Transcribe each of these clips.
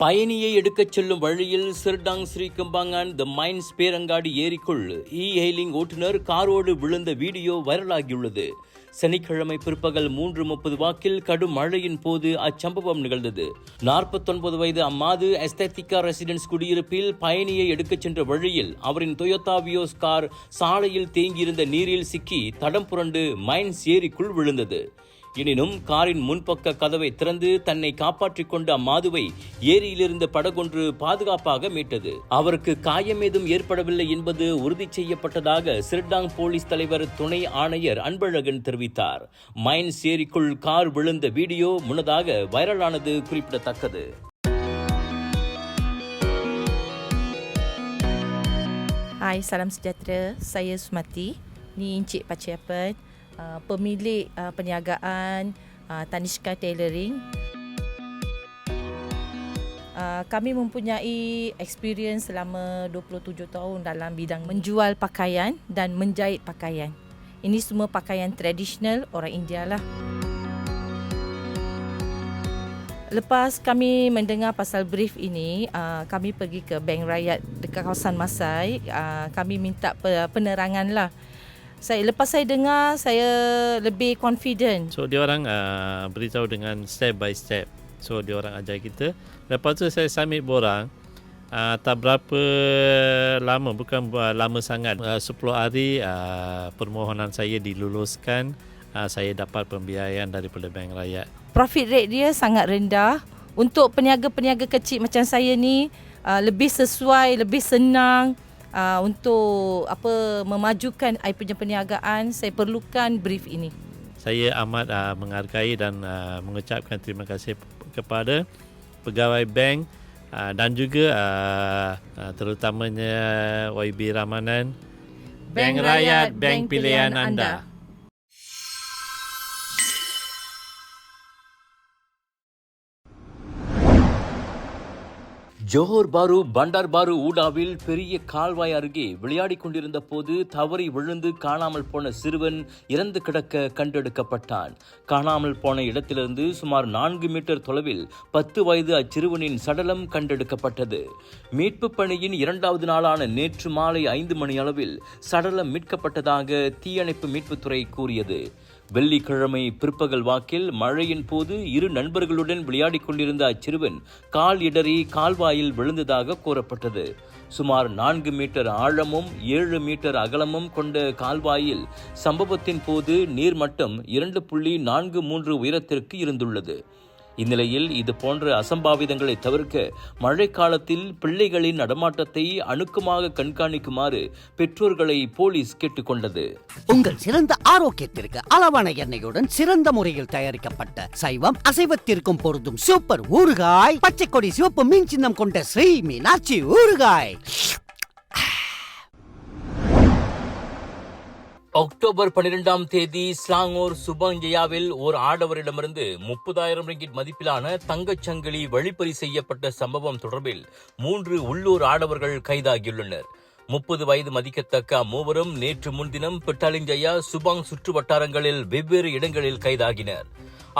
பயணியை எடுக்கச் செல்லும் வழியில் Serdang Seri Kembangan the mines பேரங்காடி ஏரிக்குள் e இ ஹெய்லிங் ஓட்டுநர் காரோடு விழுந்த வீடியோ வைரலாகியுள்ளது. சனிக்கிழமை பிற்பகல் மூன்று முப்பது வாக்கில் கடும் மழையின் போது அச்சம்பவம் நிகழ்ந்தது. நாற்பத்தொன்பது வயது அம்மாது எஸ்தெத்திகா ரெசிடென்ஸ் குடியிருப்பில் பயணியை எடுக்கச் சென்ற வழியில் அவரின் தொயோத்தாவியோஸ் கார் சாலையில் தேங்கியிருந்த நீரில் சிக்கி தடம் புரண்டு மைன்ஸ் ஏரிக்குள் விழுந்தது. எனினும் காரின் முன்பக்க கதவை திறந்து தன்னை காப்பாற்றிக் கொண்ட அம்மாதுவை ஏரியிலிருந்த படகொன்று பாதுகாப்பாக மீட்டது அவருக்கு காயம் ஏதும் ஏற்படவில்லை என்பது உறுதி செய்யப்பட்டதாக சிர்டாங் போலீஸ் தலைவர் துணை ஆணையர் அன்பழகன் தெரிவித்தார் மைன்ஸ் ஏரிக்குள் கார் விழுந்த வீடியோ முன்னதாக வைரலானது குறிப்பிடத்தக்கது Hai, salam sejahtera. Saya Sumati. Ni Encik Paciapan, uh, pemilik uh, perniagaan uh, Tanishka Tailoring. Uh, kami mempunyai experience selama 27 tahun dalam bidang menjual pakaian dan menjahit pakaian. Ini semua pakaian tradisional orang India lah. Lepas kami mendengar pasal brief ini, uh, kami pergi ke Bank Rakyat dekat kawasan Masai. Kami minta pe- penerangan lah. Saya lepas saya dengar, saya lebih confident. So dia orang uh, beritahu dengan step by step. So dia orang ajar kita. Lepas tu saya submit borang. Uh, tak berapa lama, bukan uh, lama sangat. Uh, 10 hari uh, permohonan saya diluluskan. Uh, saya dapat pembiayaan daripada Bank Rakyat. Profit rate dia sangat rendah. Untuk peniaga-peniaga kecil macam saya ni, uh, lebih sesuai, lebih senang uh, untuk apa memajukan I punya perniagaan. Saya perlukan brief ini. Saya amat uh, menghargai dan uh, mengucapkan terima kasih kepada pegawai bank uh, dan juga uh, uh, terutamanya YB Ramanan. Bank Rakyat, bank pilihan anda. Johor Bahru Bandar Baru ஊடாவில் பெரிய கால்வாய் அருகே விளையாடிக் கொண்டிருந்த போது தவறி விழுந்து காணாமல் போன சிறுவன் இறந்து கிடக்க கண்டெடுக்கப்பட்டான். காணாமல் போன இடத்திலிருந்து சுமார் நான்கு மீட்டர் தொலைவில் பத்து வயது அச்சிறுவனின் சடலம் கண்டெடுக்கப்பட்டது. மீட்பு பணியின் இரண்டாவது நாளான நேற்று மாலை ஐந்து மணி அளவில் சடலம் மீட்கப்பட்டதாக தீயணைப்பு மீட்புத்துறை கூறியது. வெள்ளிக்கிழமை பிற்பகல் வாக்கில் மழையின் போது இரு நண்பர்களுடன் விளையாடிக் கொண்டிருந்த அச்சிறுவன் கால் இடறி கால்வாயில் விழுந்ததாக கூறப்பட்டது. சுமார் நான்கு மீட்டர் ஆழமும் ஏழு மீட்டர் அகலமும் கொண்ட கால்வாயில் சம்பவத்தின் போது நீர்மட்டம் இரண்டு புள்ளி நான்கு மூன்று உயரத்திற்கு இருந்துள்ளது. இந்நிலையில் இது போன்ற அசம்பாவிதங்களை தவிர்க்க மழைக்காலத்தில் பிள்ளைகளின் நடமாட்டத்தை அணுக்கமாக கண்காணிக்குமாறு பெற்றோர்களை போலீஸ் கேட்டுக்கொண்டது. உங்கள் சிறந்த ஆரோக்கியத்திற்கு அளவான எண்ணெயுடன் சிறந்த முறையில் தயாரிக்கப்பட்ட சைவம் அசைவத்திற்கும் பொருந்தும் சூப்பர் ஊறுகாய் பச்சை கொடி சிவப்பு மீன் சின்னம் கொண்ட ஸ்ரீ மீனாட்சி ஊறுகாய். அக்டோபர் பன்னிரெண்டாம் தேதி ஸ்லாங்கோர் சுபஞ்சயாவில் ஓர் ஆடவரிடமிருந்து முப்பதாயிரம் ரிங்கிட் மதிப்பிலான தங்கச் சங்கிலி வழிப்பறி செய்யப்பட்ட சம்பவம் தொடர்பில் மூன்று உள்ளூர் ஆடவர்கள் கைதாகியுள்ளனர். முப்பது வயது மதிக்கத்தக்க அம்மூவரும் நேற்று முன்தினம் பிட்டாலிஞ்சயா சுபாங் சுற்று வட்டாரங்களில் வெவ்வேறு இடங்களில் கைதாகினர்.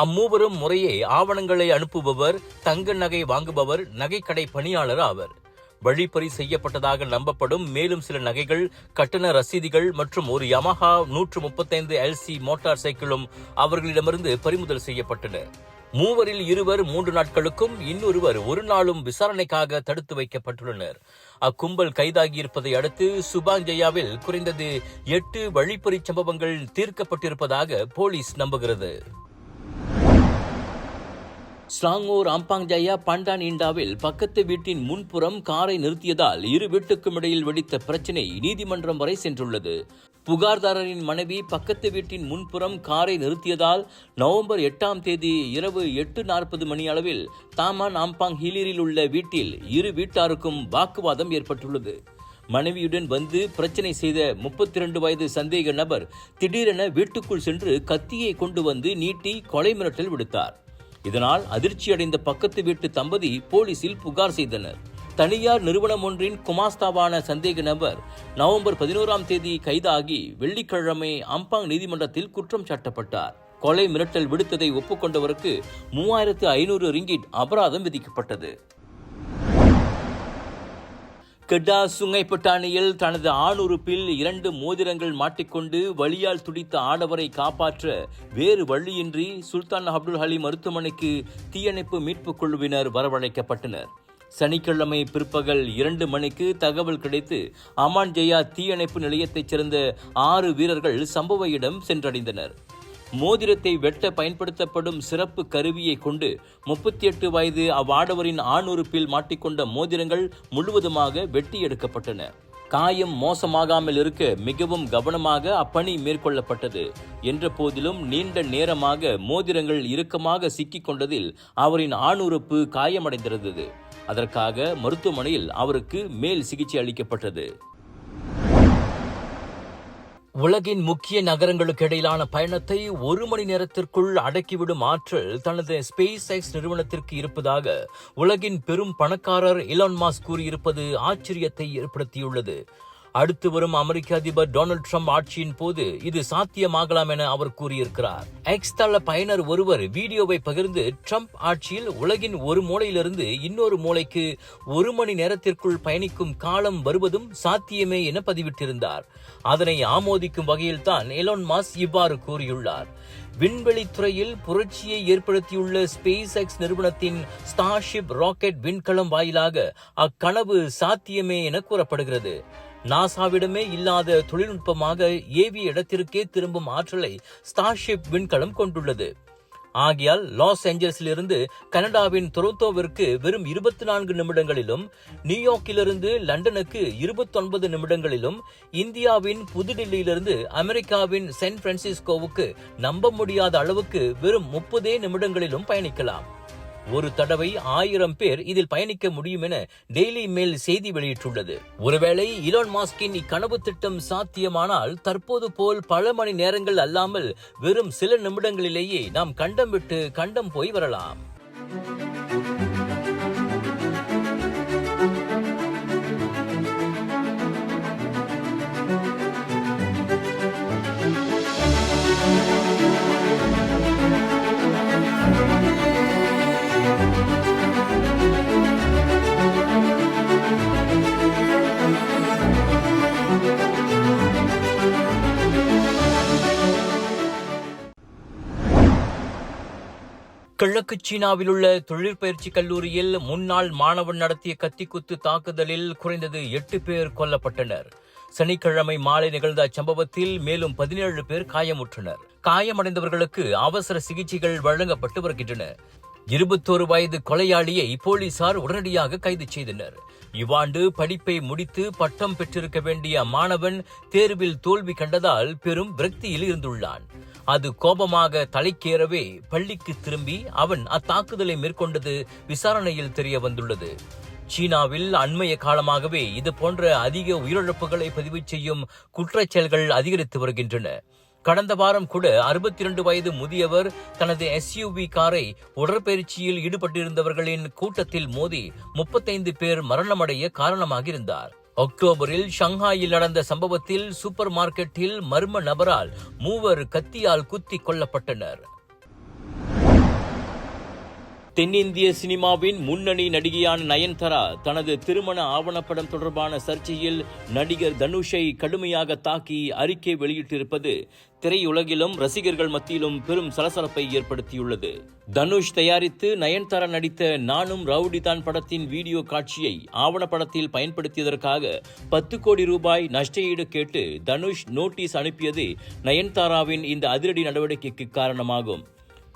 அம்மூவரும் முறையே ஆவணங்களை அனுப்புபவர் தங்க நகை வாங்குபவர் நகைக்கடை பணியாளர் ஆவர். வழிப்பறி செய்யப்பட்டதாக நம்பப்படும் மேலும் சில நகைகள் கட்டண ரசீதிகள் மற்றும் ஒரு யமஹா நூற்று முப்பத்தைந்து எல்சி மோட்டார் சைக்கிளும் அவர்களிடமிருந்து பறிமுதல் செய்யப்பட்டன. மூவரில் இருவர் மூன்று நாட்களுக்கும் இன்னொருவர் ஒரு நாளும் விசாரணைக்காக தடுத்து வைக்கப்பட்டுள்ளனர். அக்கும்பல் கைதாகியிருப்பதை அடுத்து சுபாஞ்சயாவில் குறைந்தது எட்டு வழிப்பறி சம்பவங்கள் தீர்க்கப்பட்டிருப்பதாக போலீஸ் நம்புகிறது. ஸ்லாங்கூர் ஆம்பாங் ஜயா பண்டான் இண்டாவில் பக்கத்து வீட்டின் முன்புறம் காரை நிறுத்தியதால் இரு வீட்டுக்கும் இடையில் வெடித்த பிரச்சினை நீதிமன்றம் வரை சென்றுள்ளது. புகார்தாரரின் மனைவி பக்கத்து வீட்டின் முன்புறம் காரை நிறுத்தியதால் நவம்பர் எட்டாம் தேதி இரவு எட்டு நாற்பது மணி அளவில் தாமான் ஆம்பாங் ஹிலீரில் உள்ள வீட்டில் இரு வீட்டாருக்கும் வாக்குவாதம் ஏற்பட்டுள்ளது. மனைவியுடன் வந்து பிரச்சனை செய்த முப்பத்தி இரண்டு வயது சந்தேக நபர் திடீரென வீட்டுக்குள் சென்று கத்தியை கொண்டு வந்து நீட்டி கொலை மிரட்டல் விடுத்தார். இதனால் அதிர்ச்சியடைந்த பக்கத்து வீட்டு தம்பதி போலீசில் புகார் செய்தனர். தனியார் நிறுவனம் ஒன்றின் குமாஸ்தாவான சந்தேக நபர் நவம்பர் பதினோராம் தேதி கைதாகி வெள்ளிக்கிழமை அம்பாங் நீதிமன்றத்தில் குற்றம் சாட்டப்பட்டார். கொலை மிரட்டல் விடுத்ததை ஒப்புக்கொண்டவருக்கு மூவாயிரத்து ஐநூறு ரிங்கிட் அபராதம் விதிக்கப்பட்டது. கெடா சுங்கைப்பட்டாணியில் தனது ஆணுறுப்பில் இரண்டு மோதிரங்கள் மாட்டிக்கொண்டு வழியால் துடித்த ஆடவரை காப்பாற்ற வேறு வழியின்றி சுல்தான் அப்துல் ஹலி மருத்துவமனைக்கு தீயணைப்பு மீட்புக் குழுவினர் வரவழைக்கப்பட்டனர். சனிக்கிழமை பிற்பகல் இரண்டு மணிக்கு தகவல் கிடைத்து அமான் ஜெயா தீயணைப்பு நிலையத்தைச் சேர்ந்த ஆறு வீரர்கள் சம்பவ இடம் சென்றடைந்தனர். மோதிரத்தை வெட்ட பயன்படுத்தப்படும் சிறப்பு கருவியை கொண்டு முப்பத்தி எட்டு வயது அவ்வாடவரின் ஆணுறுப்பில் மாட்டிக்கொண்ட மோதிரங்கள் முழுவதுமாக வெட்டி எடுக்கப்பட்டன. காயம் மோசமாகாமல் இருக்க மிகவும் கவனமாக அப்பணி மேற்கொள்ளப்பட்டது. என்ற போதிலும் நீண்ட நேரமாக மோதிரங்கள் இறுக்கமாக சிக்கிக் கொண்டதில் அவரின் ஆணுறுப்பு காயமடைந்திருந்தது. அதற்காக மருத்துவமனையில் அவருக்கு மேல் சிகிச்சை அளிக்கப்பட்டது. உலகின் முக்கிய நகரங்களுக்கு இடையிலான பயணத்தை ஒரு மணி நேரத்திற்குள் அடக்கிவிடும் ஆற்றல் தனது ஸ்பேஸ் எக்ஸ் நிறுவனத்திற்கு இருப்பதாக உலகின் பெரும் பணக்காரர் இலான் மாஸ்க் கூறியிருப்பது ஆச்சரியத்தை ஏற்படுத்தியுள்ளது. அடுத்து வரும் அமெரிக்க அதிபர் டொனால்ட் ட்ரம்ப் ஆட்சியின் போது இது சாத்தியமாகலாம் என அவர் கூறியிருக்கிறார். எக்ஸ் தள பயனர் ஒருவர் வீடியோவை பகிர்ந்து ட்ரம்ப் ஆட்சியில் உலகின் ஒரு மூலையிலிருந்து இன்னொரு மூலைக்கு ஒரு மணி நேரத்திற்குள் பயணிக்கும் காலம் வருவதும் சாத்தியமே என பதிவிட்டிருந்தார். அதனை ஆமோதிக்கும் வகையில் தான் எலோன் மாஸ் இவ்வாறு கூறியுள்ளார். விண்வெளித் துறையில் புரட்சியை ஏற்படுத்தியுள்ள ஸ்பேஸ் எக்ஸ் நிறுவனத்தின் ஸ்டார்ஷிப் ராக்கெட் விண்கலம் வாயிலாக அக்கனவு சாத்தியமே என கூறப்படுகிறது. நாசாவிடமே இல்லாத தொழில்நுட்பமாக ஏவிய இடத்திற்கே திரும்பும் ஆற்றலை ஸ்டார்ஷிப் விண்கலம் கொண்டுள்ளது. ஆகையால் லாஸ் ஏஞ்சல்ஸிலிருந்து கனடாவின் டொரண்டோவிற்கு வெறும் இருபத்தி நான்கு நிமிடங்களிலும் நியூயார்க்கிலிருந்து லண்டனுக்கு இருபத்தொன்பது நிமிடங்களிலும் இந்தியாவின் புதுடில்லியிலிருந்து அமெரிக்காவின் சான் பிரான்சிஸ்கோவுக்கு நம்ப முடியாத அளவுக்கு வெறும் முப்பதே நிமிடங்களிலும் பயணிக்கலாம். ஒரு தடவை ஆயிரம் பேர் இதில் பயணிக்க முடியும் என டெய்லி மெயில் செய்தி வெளியிட்டுள்ளது. ஒருவேளை இலான் மாஸ்கின் இக்கனவு திட்டம் சாத்தியமானால் தற்போது போல் பல மணி நேரங்கள் அல்லாமல் வெறும் சில நிமிடங்களிலேயே நாம் கண்டம் விட்டு கண்டம் போய் வரலாம். கிழக்கு சீனாவில் உள்ள தொழிற்பயிற்சி கல்லூரியில் முன்னாள் மாணவன் நடத்திய கத்திக்குத்து தாக்குதலில் குறைந்தது எட்டு பேர் கொல்லப்பட்டனர். சனிக்கிழமை மாலை நிகழ்ந்த அச்சம்பவத்தில் மேலும் பதினேழு பேர் காயமுற்றனர். காயமடைந்தவர்களுக்கு அவசர சிகிச்சைகள் வழங்கப்பட்டு வருகின்றன. இருபத்தோரு வயது கொலையாளியை போலீசார் உடனடியாக கைது செய்தனர். இவ்வாண்டு படிப்பை முடித்து பட்டம் பெற்றிருக்க வேண்டிய மாணவன் தேர்வில் தோல்வி கண்டதால் பெரும் விரக்தியில் இருந்துள்ளான். அது கோபமாக தலைக்கேறவே பள்ளிக்கு திரும்பி அவன் அத்தாக்குதலை மேற்கொண்டது விசாரணையில் தெரிய வந்துள்ளது. சீனாவில் அண்மைய காலமாகவே இது போன்ற அதிக உயிரிழப்புகளை பதிவு செய்யும் குற்றச் செயல்கள் அதிகரித்து வருகின்றன. கடந்த வாரம் கூட அறுபத்தி இரண்டு வயது முதியவர் தனது எஸ்யூவி காரை உடற்பயிற்சியில் ஈடுபட்டிருந்தவர்களின் கூட்டத்தில் மோதி முப்பத்தைந்து பேர் மரணமடைய காரணமாக இருந்தார் அக்டோபரில் ஷங்காயில் நடந்த சம்பவத்தில் சூப்பர் மார்க்கெட்டில் மர்ம நபரால் மூவர் கத்தியால் குத்தி கொல்லப்பட்டனர். தென்னிந்திய சினிமாவின் முன்னணி நடிகையான நயன்தாரா தனது திருமண ஆவணப்படம் தொடர்பான சர்ச்சையில் நடிகர் தனுஷை கடுமையாக தாக்கி அறிக்கை வெளியிட்டிருப்பது திரையுலகிலும் ரசிகர்கள் மத்தியிலும் பெரும் சலசலப்பை ஏற்படுத்தியுள்ளது. தனுஷ் தயாரித்து நயன்தாரா நடித்த நானும் ரவுடி தான் படத்தின் வீடியோ காட்சியை ஆவணப்படத்தில் பயன்படுத்தியதற்காக பத்து கோடி ரூபாய் நஷ்டஈடு கேட்டு தனுஷ் நோட்டீஸ் அனுப்பியது நயன்தாராவின் இந்த அதிரடி நடவடிக்கைக்கு காரணமாகும்.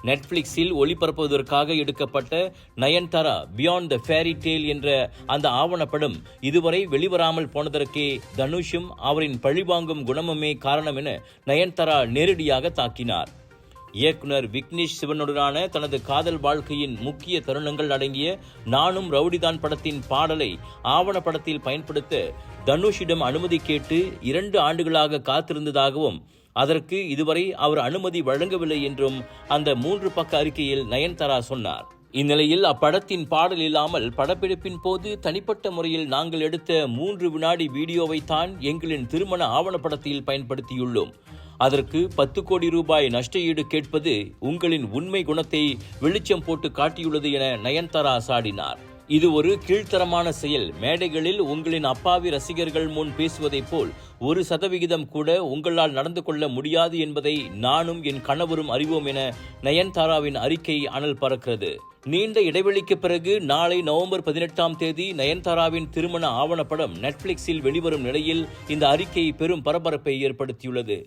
நெட்ஃப்ளிக்ஸில் ஒளிபரப்புவதற்காக எடுக்கப்பட்ட Nayanthara beyond the fairy tale என்ற அந்த ஆவணப்படம் இதுவரை வெளிவராமல் போனதற்கே தனுஷும் அவரின் பழிவாங்கும் குணமுமே காரணம் என நயன்தாரா நேரடியாக தாக்கினார். இயக்குனர் விக்னேஷ் சிவனுடனான தனது காதல் வாழ்க்கையின் முக்கிய தருணங்கள் அடங்கிய நானும் ரவுடிதான் படத்தின் பாடலை ஆவணப்படத்தில் பயன்படுத்த தனுஷிடம் அனுமதி கேட்டு இரண்டு ஆண்டுகளாக காத்திருந்ததாகவும் அதற்கு இதுவரை அவர் அனுமதி வழங்கவில்லை என்றும் அந்த மூன்று பக்க அறிக்கையில் நயன்தாரா சொன்னார். இந்நிலையில் அப்படத்தின் பாடல் இல்லாமல் படப்பிடிப்பின் போது தனிப்பட்ட முறையில் நாங்கள் எடுத்த மூன்று வினாடி வீடியோவை தான் எங்களின் திருமண ஆவணப்படத்தில் பயன்படுத்தியுள்ளோம். அதற்கு பத்து கோடி ரூபாய் நஷ்டஈடு கேட்பது உங்களின் உண்மை குணத்தை வெளிச்சம் போட்டு காட்டியுள்ளது என நயன்தாரா சாடினார். இது ஒரு கீழ்த்தரமான செயல். மேடைகளில் உங்களின் அப்பாவி ரசிகர்கள் முன் பேசுவதைப் போல் ஒரு சதவிகிதம் கூட உங்களால் நடந்து கொள்ள முடியாது என்பதை நானும் என் கணவரும் அறிவோம் என நயன்தாராவின் அறிக்கை அனல் பறக்கிறது. நீண்ட இடைவெளிக்கு பிறகு நாளை நவம்பர் பதினெட்டாம் தேதி நயன்தாராவின் திருமண ஆவணப்படம் நெட்ஃபிளிக்ஸில் வெளிவரும் நிலையில் இந்த அறிக்கை பெரும் பரபரப்பை ஏற்படுத்தியுள்ளது.